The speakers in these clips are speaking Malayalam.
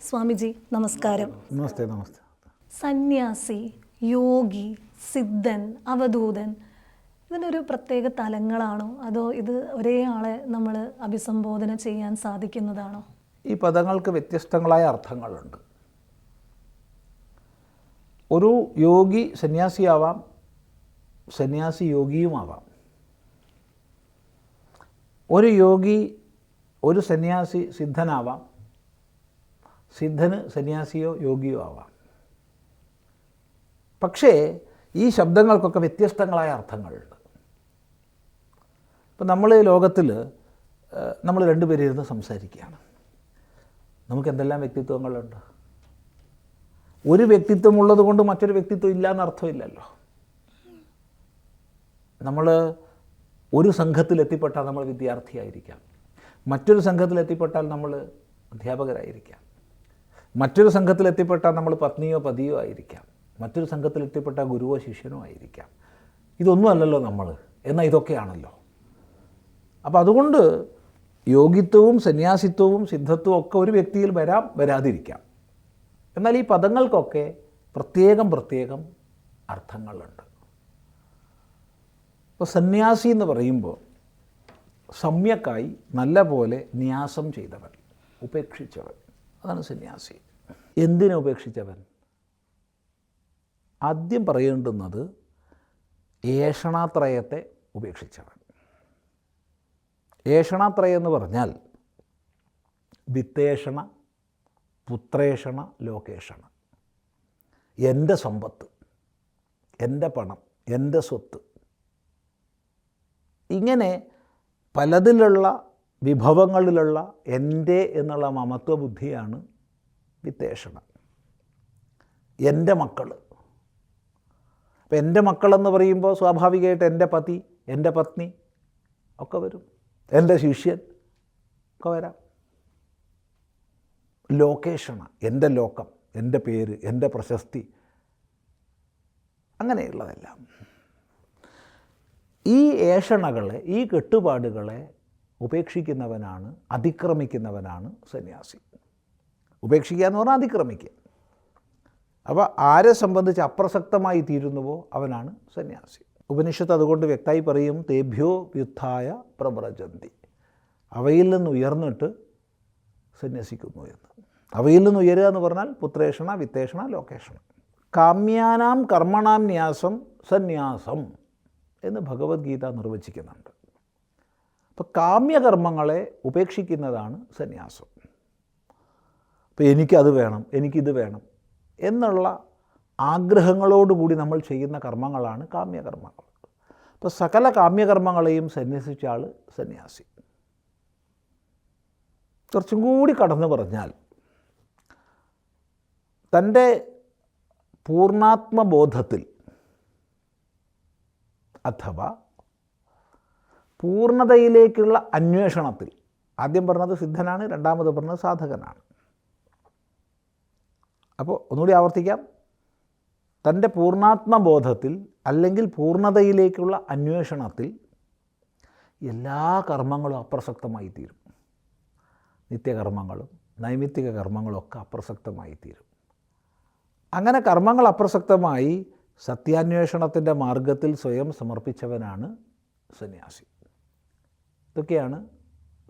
സ്വാമിജി നമസ്കാരം. നമസ്തേ നമസ്തേ. സന്യാസി യോഗി സിദ്ധൻ അവധൂതൻ ഇതിനൊരു പ്രത്യേക തലങ്ങളാണോ? അതോ ഇത് ഒരേ ആളെ നമ്മൾ അഭിസംബോധന ചെയ്യാൻ സാധിക്കുന്നതാണോ? ഈ പദങ്ങൾക്ക് വ്യത്യസ്തങ്ങളായ അർത്ഥങ്ങളുണ്ട്. ഒരു യോഗി സന്യാസിയാവാം സന്യാസി യോഗിയുമാവാം. ഒരു യോഗി ഒരു സന്യാസി സിദ്ധനാവാം സിദ്ധന് സന്യാസിയോ യോഗിയോ ആവാം. പക്ഷേ ഈ ശബ്ദങ്ങൾക്കൊക്കെ വ്യത്യസ്തങ്ങളായ അർത്ഥങ്ങളുണ്ട്. ഇപ്പം നമ്മൾ ലോകത്തിൽ നമ്മൾ രണ്ടുപേരിരുന്ന് സംസാരിക്കുകയാണ്. നമുക്ക് എന്തെല്ലാം വ്യക്തിത്വങ്ങളുണ്ട്? ഒരു വ്യക്തിത്വം ഉള്ളത് കൊണ്ട് മറ്റൊരു വ്യക്തിത്വം ഇല്ല എന്നർത്ഥമില്ലല്ലോ നമ്മൾ ഒരു സംഘത്തിൽ എത്തിപ്പെട്ടാൽ നമ്മൾ വിദ്യാർത്ഥിയായിരിക്കാം. മറ്റൊരു സംഘത്തിൽ എത്തിപ്പെട്ടാൽ നമ്മൾ അധ്യാപകരായിരിക്കാം. മറ്റൊരു സംഘത്തിൽ എത്തിപ്പെട്ടാൽ നമ്മൾ പത്നിയോ പതിയോ ആയിരിക്കാം. മറ്റൊരു സംഘത്തിൽ എത്തിപ്പെട്ടാൽ ഗുരുവോ ശിഷ്യനോ ആയിരിക്കാം. ഇതൊന്നും അല്ലല്ലോ നമ്മൾ. എന്നാൽ ഇതൊക്കെയാണല്ലോ. അപ്പോൾ അതുകൊണ്ട് യോഗിത്വവും സന്യാസിത്വവും സിദ്ധത്വവും ഒക്കെ ഒരു വ്യക്തിയിൽ വരാം വരാതിരിക്കാം. എന്നാൽ ഈ പദങ്ങൾക്കൊക്കെ പ്രത്യേകം പ്രത്യേകം അർത്ഥങ്ങളുണ്ട്. ഇപ്പോൾ സന്യാസി എന്ന് പറയുമ്പോൾ സമ്യക്കായി നല്ല പോലെ ന്യാസം ചെയ്തവൻ ഉപേക്ഷിച്ചവൻ. അതാണ് സന്യാസി. എന്തിനെ ഉപേക്ഷിച്ചവൻ? ആദ്യം പറയേണ്ടുന്നത് ഏഷണാത്രയത്തെ ഉപേക്ഷിച്ചവൻ. ഏഷണാത്രയം എന്ന് പറഞ്ഞാൽ വിത്തേഷണ പുത്രേഷണ ലോകേഷണ. എന്റെ സമ്പത്ത് എന്റെ പണം എന്റെ സ്വത്ത്. ഇങ്ങനെ പലതിലുള്ള വിഭവങ്ങളിലുള്ള എന്റെ എന്നുള്ള മമത്വ ബുദ്ധിയാണ് വിത്തേഷണ എന്റെ മക്കൾ അപ്പം എന്റെ മക്കളെന്ന് പറയുമ്പോൾ സ്വാഭാവികമായിട്ട് എന്റെ പതി എന്റെ പത്നി ഒക്കെ വരും. എന്റെ ശിഷ്യൻ ഒക്കെ വരാം. ലോക്കേഷണ എന്റെ ലോകം എന്റെ പേര് എന്റെ പ്രശസ്തി അങ്ങനെയുള്ളതെല്ലാം. ഈ ഏഷണകളെ ഈ കെട്ടുപാടുകളെ ഉപേക്ഷിക്കുന്നവനാണ് അതിക്രമിക്കുന്നവനാണ് സന്യാസി. ഉപേക്ഷിക്കുക എന്ന് പറഞ്ഞാൽ അതിക്രമിക്കുക. അപ്പോൾ ആരെ സംബന്ധിച്ച് അപ്രസക്തമായി തീരുന്നുവോ അവനാണ് സന്യാസി. ഉപനിഷത്ത് അതുകൊണ്ട് വ്യക്തമായി പറയും തേഭ്യോ വ്യുത്ഥായ പ്രബ്രജന്തി അവയിൽ നിന്ന് ഉയർന്നിട്ട് സന്യസിക്കുന്നു എന്ന്. അവയിൽ നിന്ന് ഉയരുക എന്ന് പറഞ്ഞാൽ പുത്രേഷണ വിത്തേഷണ ലോകേഷണ. കാമ്യാനാം കർമ്മണാം ന്യാസം സന്യാസം എന്ന് ഭഗവത്ഗീത നിർവചിക്കുന്നുണ്ട്. അപ്പോൾ കാമ്യകർമ്മങ്ങളെ ഉപേക്ഷിക്കുന്നതാണ് സന്യാസം. അപ്പോൾ എനിക്കത് വേണം എനിക്കിത് വേണം എന്നുള്ള ആഗ്രഹങ്ങളോടുകൂടി നമ്മൾ ചെയ്യുന്ന കർമ്മങ്ങളാണ് കാമ്യകർമ്മങ്ങൾ. അപ്പോൾ സകല കാമ്യകർമ്മങ്ങളെയും സന്യസിച്ച ആൾ സന്യാസി. കുറച്ചും കൂടി കടന്നു പറഞ്ഞാൽ തന്റെ പൂർണാത്മബോധത്തിൽ അഥവാ പൂർണതയിലേക്കുള്ള അന്വേഷണത്തിൽ ആദ്യം പറഞ്ഞത് സിദ്ധനാണ് രണ്ടാമത് പറഞ്ഞത് സാധകനാണ്. അപ്പോൾ ഒന്നുകൂടി ആവർത്തിക്കാം. തന്റെ പൂർണാത്മബോധത്തിൽ അല്ലെങ്കിൽ പൂർണതയിലേക്കുള്ള അന്വേഷണത്തിൽ എല്ലാ കർമ്മങ്ങളും അപ്രസക്തമായി തീരും നിത്യകർമ്മങ്ങളും നൈമിത്തിക കർമ്മങ്ങളും ഒക്കെ അപ്രസക്തമായി തീരും അങ്ങനെ കർമ്മങ്ങൾ അപ്രസക്തമായി സത്യാന്വേഷണത്തിന്റെ മാർഗത്തിൽ സ്വയം സമർപ്പിച്ചവനാണ് സന്യാസി. ഇതൊക്കെയാണ്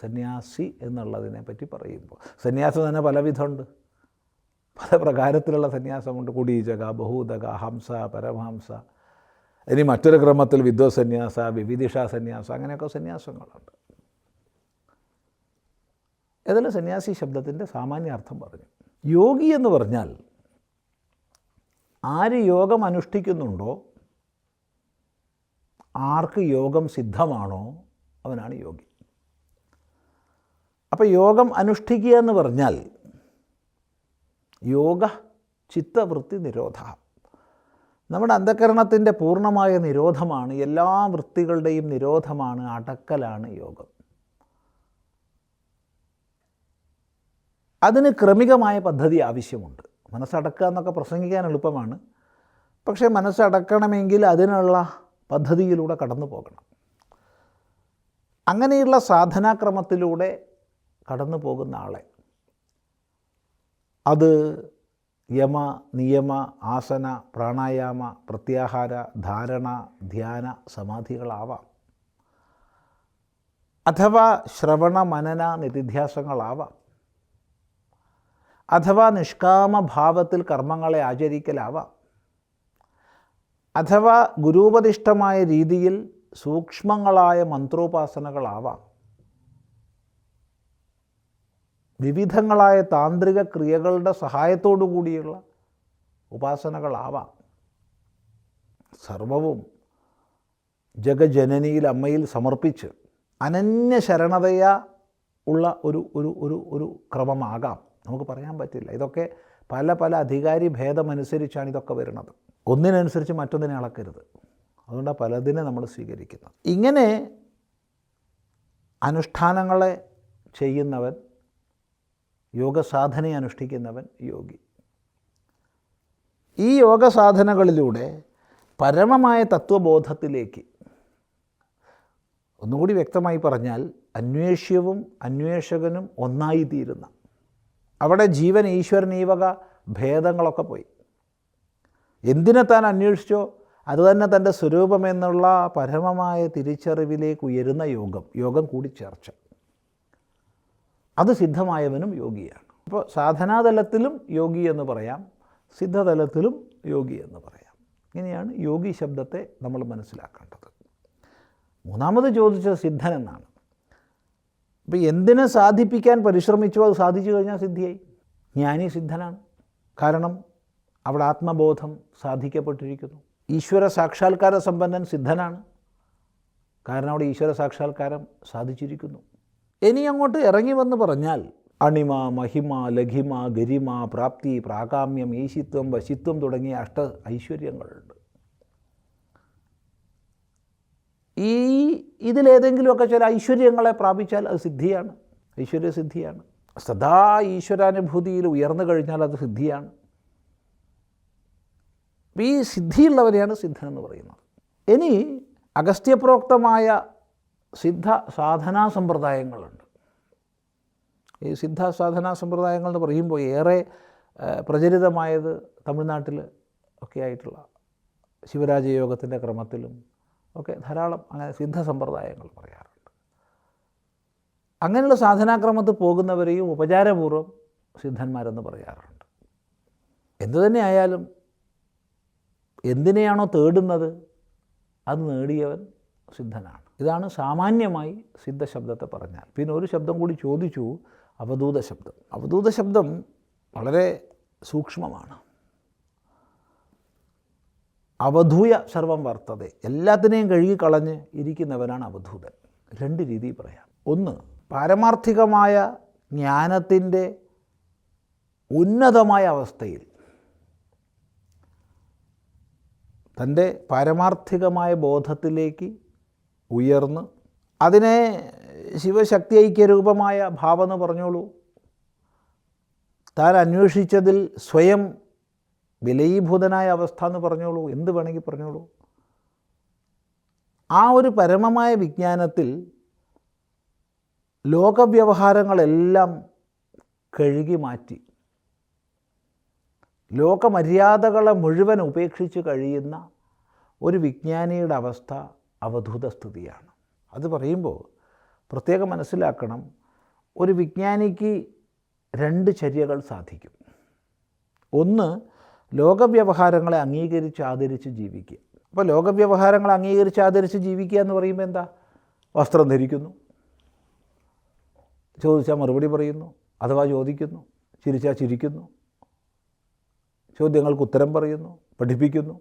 സന്യാസി എന്നുള്ളതിനെ പറ്റി പറയുമ്പോൾ. സന്യാസം തന്നെ പലവിധമുണ്ട്. പല പ്രകാരത്തിലുള്ള സന്യാസമുണ്ട് കുടീചക ബഹൂതക ഹംസ പരമഹംസ. ഇനി മറ്റൊരു ക്രമത്തിൽ വിദ്വസന്യാസ വിവിധിഷ സന്യാസ അങ്ങനെയൊക്കെ സന്യാസങ്ങളുണ്ട്. ഏതെല്ലാം സന്യാസി ശബ്ദത്തിന്റെ സാമാന്യ അർത്ഥം പറഞ്ഞു. യോഗി എന്ന് പറഞ്ഞാൽ ആര് യോഗം അനുഷ്ഠിക്കുന്നുണ്ടോ ആർക്ക് യോഗം സിദ്ധമാണോ അവനാണ് യോഗി. അപ്പോൾ യോഗം അനുഷ്ഠിക്കുക എന്ന് പറഞ്ഞാൽ യോഗ ചിത്തവൃത്തി നിരോധ. നമ്മുടെ അന്ധകരണത്തിന്റെ പൂർണമായ നിരോധമാണ് എല്ലാ വൃത്തികളുടെയും നിരോധമാണ് അടക്കലാണ് യോഗം. അതിന് ക്രമികമായ പദ്ധതി ആവശ്യമുണ്ട്. മനസ്സടക്കുക എന്നൊക്കെ പ്രസംഗിക്കാൻ എളുപ്പമാണ്. പക്ഷേ മനസ്സടക്കണമെങ്കിൽ അതിനുള്ള പദ്ധതിയിലൂടെ കടന്നു പോകണം. അങ്ങനെയുള്ള സാധനാക്രമത്തിലൂടെ കടന്നു പോകുന്ന ആളെ അത് യമ നിയമ ആസന പ്രാണായാമ പ്രത്യാഹാര ധാരണ ധ്യാന സമാധികളാവാം. അഥവാ ശ്രവണ മനന നിതിധ്യാസങ്ങളാവാം അഥവാ നിഷ്കാമഭാവത്തിൽ കർമ്മങ്ങളെ ആചരിക്കലാവാം. അഥവാ ഗുരുപതിഷ്ഠമായ രീതിയിൽ സൂക്ഷ്മങ്ങളായ മന്ത്രോപാസനകളാവാം. വിവിധങ്ങളായ താന്ത്രിക ക്രിയകളുടെ സഹായത്തോടു കൂടിയുള്ള ഉപാസനകളാവാം. സർവവും ജഗജനനിയിൽ അമ്മയിൽ സമർപ്പിച്ച് അനന്യ ശരണതയ ഉള്ള ഒരു ഒരു ഒരു ഒരു ക്രമമാകാം. നമുക്ക് പറയാൻ പറ്റില്ല. ഇതൊക്കെ പല പല അധികാരി ഭേദമനുസരിച്ചാണ് ഇതൊക്കെ വരുന്നത്. ഒന്നിനനുസരിച്ച് മറ്റൊന്നിനെ അളക്കരുത്. അതുകൊണ്ട് പലതിനെ നമ്മൾ സ്വീകരിക്കുന്നത്. ഇങ്ങനെ അനുഷ്ഠാനങ്ങളെ ചെയ്യുന്നവൻ യോഗസാധനയെ അനുഷ്ഠിക്കുന്നവൻ യോഗി. ഈ യോഗസാധനകളിലൂടെ പരമമായ തത്വബോധത്തിലേക്ക് ഒന്നുകൂടി വ്യക്തമായി പറഞ്ഞാൽ അന്വേഷ്യവും അന്വേഷകനും ഒന്നായിത്തീരുന്ന അവിടെ ജീവൻ ഈശ്വരൻ ഈ വക ഭേദങ്ങളൊക്കെ പോയി. എന്തിനെ താൻ അന്വേഷിച്ചോ? അതുതന്നെ തന്റെ സ്വരൂപമെന്നുള്ള പരമമായ തിരിച്ചറിവിലേക്ക് ഉയരുന്ന യോഗം യോഗം കൂടിച്ചേർച്ച അത് സിദ്ധമായവനും യോഗിയാണ്. അപ്പോൾ സാധനാതലത്തിലും യോഗി എന്ന് പറയാം സിദ്ധതലത്തിലും യോഗി എന്ന് പറയാം. ഇങ്ങനെയാണ് യോഗി ശബ്ദത്തെ നമ്മൾ മനസ്സിലാക്കേണ്ടത്. മൂന്നാമത് ചോദിച്ചത് സിദ്ധൻ എന്നാണ്. അപ്പോൾ എന്തിനെ സാധിപ്പിക്കാൻ പരിശ്രമിച്ചോ അത് സാധിച്ചു കഴിഞ്ഞാൽ സിദ്ധിയായി? ജ്ഞാനി സിദ്ധനാണ്. കാരണം അവിടെ ആത്മബോധം സാധിക്കപ്പെട്ടിരിക്കുന്നു. ഈശ്വര സാക്ഷാത്കാര സമ്പന്നൻ സിദ്ധനാണ്. കാരണം അവിടെ ഈശ്വര സാക്ഷാത്കാരം സാധിച്ചിരിക്കുന്നു. ഇനി അങ്ങോട്ട് ഇറങ്ങി വന്ന് പറഞ്ഞാൽ അണിമ മഹിമ ലഘിമ ഗരിമ പ്രാപ്തി പ്രാകാമ്യം ഈശിത്വം വശിത്വം തുടങ്ങിയ അഷ്ട ഐശ്വര്യങ്ങളുണ്ട്. ഈ ഇതിലേതെങ്കിലുമൊക്കെ ചില ഐശ്വര്യങ്ങളെ പ്രാപിച്ചാൽ അത് സിദ്ധിയാണ്. ഐശ്വര്യസിദ്ധിയാണ് സദാ ഈശ്വരാനുഭൂതിയിൽ ഉയർന്നു കഴിഞ്ഞാൽ അത് സിദ്ധിയാണ്. ഈ സിദ്ധിയുള്ളവരെയാണ് സിദ്ധൻ എന്ന് പറയുന്നത്. ഇനി അഗസ്ത്യപ്രോക്തമായ സിദ്ധ സാധനാ സമ്പ്രദായങ്ങളുണ്ട്. ഈ സിദ്ധ സാധനാ സമ്പ്രദായങ്ങൾ എന്ന് പറയുമ്പോൾ ഏറെ പ്രചരിതമായത് തമിഴ്നാട്ടിൽ ഒക്കെ ആയിട്ടുള്ള ശിവരാജയോഗത്തിന്റെ ക്രമത്തിലും ഒക്കെ ധാരാളം അങ്ങനെ സിദ്ധ സമ്പ്രദായങ്ങൾ പറയാറുണ്ട്. അങ്ങനെയുള്ള സാധനാക്രമത്തിൽ പോകുന്നവരെയും ഉപചാരപൂർവം സിദ്ധന്മാരെന്ന് പറയാറുണ്ട്. എന്തു തന്നെ ആയാലും എന്തിനെയാണോ തേടുന്നത് അത് നേടിയവൻ സിദ്ധനാണ്. ഇതാണ് സാമാന്യമായി സിദ്ധശബ്ദത്തെ പറഞ്ഞാൽ. പിന്നെ ഒരു ശബ്ദം കൂടി ചോദിച്ചു അവധൂത ശബ്ദം. അവധൂത ശബ്ദം വളരെ സൂക്ഷ്മമാണ്. അവധൂയ സർവം വർത്തത. എല്ലാത്തിനെയും കഴുകിക്കളഞ്ഞ് ഇരിക്കുന്നവനാണ് അവധൂതൻ. രണ്ട് രീതി പറയാം. ഒന്ന് പാരമാർത്ഥികമായ ജ്ഞാനത്തിന്റെ ഉന്നതമായ അവസ്ഥയിൽ തന്റെ പാരമാർത്ഥികമായ ബോധത്തിലേക്ക് ഉയർന്ന് അതിനെ ശിവശക്തി ഐക്യരൂപമായ ഭാവമെന്ന് പറഞ്ഞോളൂ. താൻ അന്വേഷിച്ചതിൽ സ്വയം വിലയീഭൂതനായ അവസ്ഥ എന്ന് പറഞ്ഞോളൂ. എന്ത് വേണമെങ്കിൽ പറഞ്ഞോളൂ. ആ ഒരു പരമമായ വിജ്ഞാനത്തിൽ ലോകവ്യവഹാരങ്ങളെല്ലാം കഴുകി മാറ്റി. ലോകമര്യാദകളെ മുഴുവൻ ഉപേക്ഷിച്ച് കഴിയുന്ന ഒരു വിജ്ഞാനിയുടെ അവസ്ഥ അവധൂത സ്ഥിതിയാണ് അത് പറയുമ്പോൾ പ്രത്യേകം മനസ്സിലാക്കണം ഒരു വിജ്ഞാനിക്ക് രണ്ട് ചര്യകൾ സാധിക്കും. ഒന്ന് ലോകവ്യവഹാരങ്ങളെ അംഗീകരിച്ച് ആദരിച്ച് ജീവിക്കുക. അപ്പോൾ ലോകവ്യവഹാരങ്ങളെ അംഗീകരിച്ച് ആദരിച്ച് ജീവിക്കുക എന്ന് പറയുമ്പോൾ എന്താ? വസ്ത്രം ധരിക്കുന്നു. ചോദിച്ചാൽ മറുപടി പറയുന്നു അഥവാ ചോദിക്കുന്നു ചിരിച്ചാൽ ചിരിക്കുന്നു. ചോദ്യങ്ങൾക്ക് ഉത്തരം പറയുന്നു പഠിപ്പിക്കുന്നു.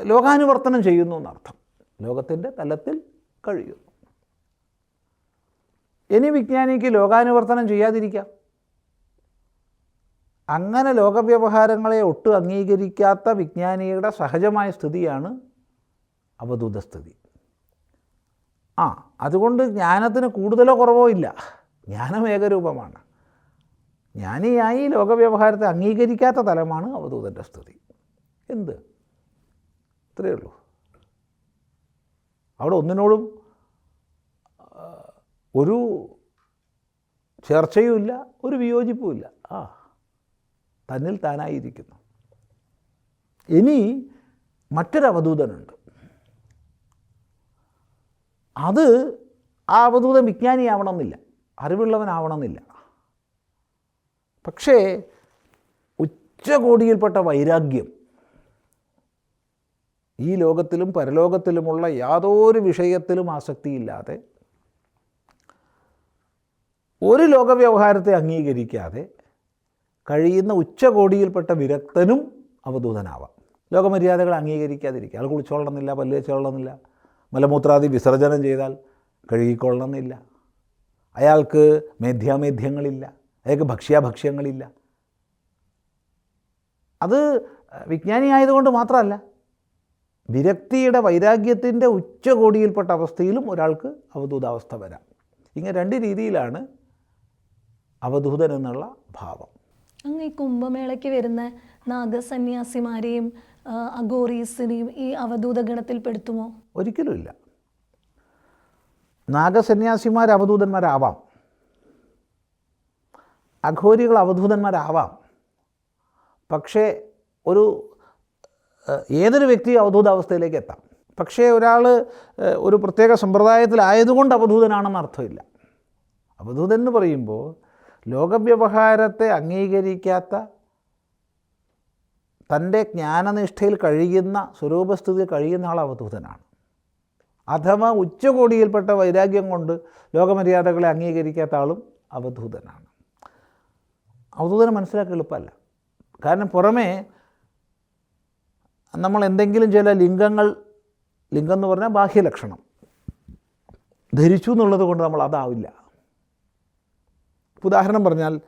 ലോകാനുവർത്തനം ചെയ്യുന്നു എന്നർത്ഥം. ലോകത്തിന്റെ തലത്തിൽ കഴിയുന്നു. ഇനി വിജ്ഞാനിക്ക് ലോകാനുവർത്തനം ചെയ്യാതിരിക്കാം. അങ്ങനെ ലോകവ്യവഹാരങ്ങളെ ഒട്ടും അംഗീകരിക്കാത്ത വിജ്ഞാനിയുടെ സഹജമായ സ്ഥിതിയാണ് അവധൂത സ്ഥിതി. ആ അതുകൊണ്ട് ജ്ഞാനത്തിന് കൂടുതലോ കുറവോ ഇല്ല. ജ്ഞാനം ഏകരൂപമാണ്. ജ്ഞാനിയായി ലോകവ്യവഹാരത്തെ അംഗീകരിക്കാത്ത തലമാണ് അവധൂതന്റെ സ്ഥിതി. എന്ത്? ഇത്രയേ ഉള്ളൂ. അവിടെ ഒന്നിനോടും ഒരു ചേർച്ചയുമില്ല ഒരു വിയോജിപ്പുമില്ല ആ തന്നിൽ താനായിരിക്കുന്നു. ഇനി മറ്റൊരു അവധൂതനുണ്ട്. അത് ആ അവധൂതൻ വിജ്ഞാനിയാവണമെന്നില്ല അറിവുള്ളവനാവണമെന്നില്ല. പക്ഷേ ഉച്ചകോടിയിൽപ്പെട്ട വൈരാഗ്യം ഈ ലോകത്തിലും പരലോകത്തിലുമുള്ള യാതൊരു വിഷയത്തിലും ആസക്തിയില്ലാതെ ഒരു ലോകവ്യവഹാരത്തെ അംഗീകരിക്കാതെ കഴിയുന്ന ഉച്ചകോടിയിൽപ്പെട്ട വിരക്തനും അവധൂതനാവാം. ലോകമര്യാദകൾ അംഗീകരിക്കാതിരിക്കുക. അയാൾ കുളിച്ചോളണമെന്നില്ല പല്ല് വെച്ചോളണമെന്നില്ല മലമൂത്രാദി വിസർജനം ചെയ്താൽ കഴുകിക്കൊള്ളണമെന്നില്ല. അയാൾക്ക് മേധ്യാമേധ്യങ്ങളില്ല അയാൾക്ക് ഭക്ഷ്യാഭക്ഷ്യങ്ങളില്ല. അത് വിജ്ഞാനിയായതുകൊണ്ട് മാത്രമല്ല വിരക്തിയുടെ വൈരാഗ്യത്തിന്റെ ഉച്ചകോടിയിൽപ്പെട്ട അവസ്ഥയിലും ഒരാൾക്ക് അവധൂതാവസ്ഥ വരാം. ഇങ്ങനെ രണ്ട് രീതിയിലാണ് അവധൂതൻ എന്നുള്ള ഭാവം. അങ്ങ് ഈ കുംഭമേളയ്ക്ക് വരുന്ന നാഗസന്യാസിമാരെയും അഗോറീസിനെയും ഈ അവധൂത ഗണത്തിൽ പെടുത്തുമോ ഒരിക്കലുമില്ല നാഗസന്യാസിമാർ അവധൂതന്മാരാവാം. അഘോരികൾ അവധൂതന്മാരാവാം. പക്ഷേ ഒരു ഏതൊരു വ്യക്തിയും അവധൂതാവസ്ഥയിലേക്ക് എത്താം. പക്ഷേ ഒരാൾ ഒരു പ്രത്യേക സമ്പ്രദായത്തിലായതുകൊണ്ട് അവധൂതനാണെന്ന് അർത്ഥമില്ല. അവധൂതൻ എന്ന് പറയുമ്പോൾ ലോകവ്യവഹാരത്തെ അംഗീകരിക്കാത്ത തന്റെ ജ്ഞാനനിഷ്ഠയിൽ കഴിയുന്ന സ്വരൂപസ്ഥിതി കഴിയുന്ന ആൾ അവധൂതനാണ്. അഥവാ ഉച്ചകോടിയിൽപ്പെട്ട വൈരാഗ്യം കൊണ്ട് ലോകമര്യാദകളെ അംഗീകരിക്കാത്ത ആളും അവധൂതനാണ്. അവധൂതനെ മനസ്സിലാക്കി എളുപ്പമല്ല. കാരണം പുറമേ നമ്മൾ എന്തെങ്കിലും ചില ലിംഗങ്ങൾ ലിംഗം എന്ന് പറഞ്ഞാൽ ബാഹ്യലക്ഷണം. ധരിച്ചു എന്നുള്ളത് കൊണ്ട് നമ്മൾ അതാവില്ല. ഉദാഹരണം പറഞ്ഞാൽ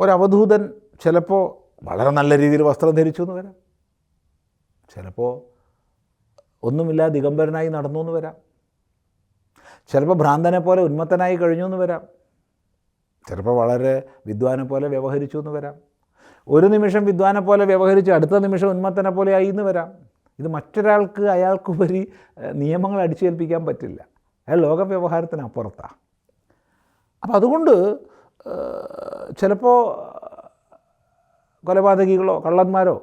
ഒരവധൂതൻ ചിലപ്പോൾ വളരെ നല്ല രീതിയിൽ വസ്ത്രം ധരിച്ചു എന്ന് വരാം. ചിലപ്പോൾ ഒന്നുമില്ല ദിഗംബരനായി നടന്നു എന്ന് വരാം. ചിലപ്പോൾ ഭ്രാന്തനെ പോലെ ഉന്മത്തനായി കഴിഞ്ഞു എന്ന് വരാം. ചിലപ്പോൾ വളരെ വിദ്വാനെ പോലെ വ്യവഹരിച്ചു എന്ന് വരാം. ഒരു നിമിഷം വിദ്വാനെ പോലെ വ്യവഹരിച്ച് അടുത്ത നിമിഷം ഉന്മത്തനെ പോലെ ആയി എന്ന് വരാം. ഇത് മറ്റൊരാൾക്ക് അയാൾക്കുപരി നിയമങ്ങൾ അടിച്ചേൽപ്പിക്കാൻ പറ്റില്ല. അയാൾ ലോകവ്യവഹാരത്തിന് അപ്പുറത്താണ് അപ്പം അതുകൊണ്ട് ചിലപ്പോൾ കൊലപാതകികളോ കള്ളന്മാരോ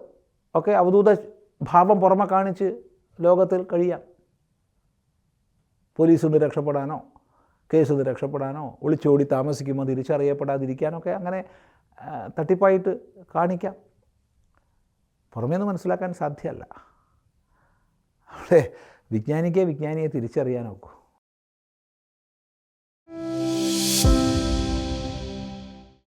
ഒക്കെ അവധൂത ഭാവം പുറമെ കാണിച്ച് ലോകത്തിൽ കഴിയാം. പോലീസിൽ നിന്ന് രക്ഷപ്പെടാനോ കേസിൽ നിന്ന് രക്ഷപ്പെടാനോ ഒളിച്ചോടി താമസിക്കുമ്പോൾ തിരിച്ചറിയപ്പെടാതിരിക്കാനൊക്കെ അങ്ങനെ തട്ടിപ്പായിട്ട് കാണിക്കാം. പുറമേ നിന്ന് മനസ്സിലാക്കാൻ സാധ്യമല്ല അവിടെ വിജ്ഞാനിക്കേ വിജ്ഞാനിയെ തിരിച്ചറിയാൻ നോക്കൂ.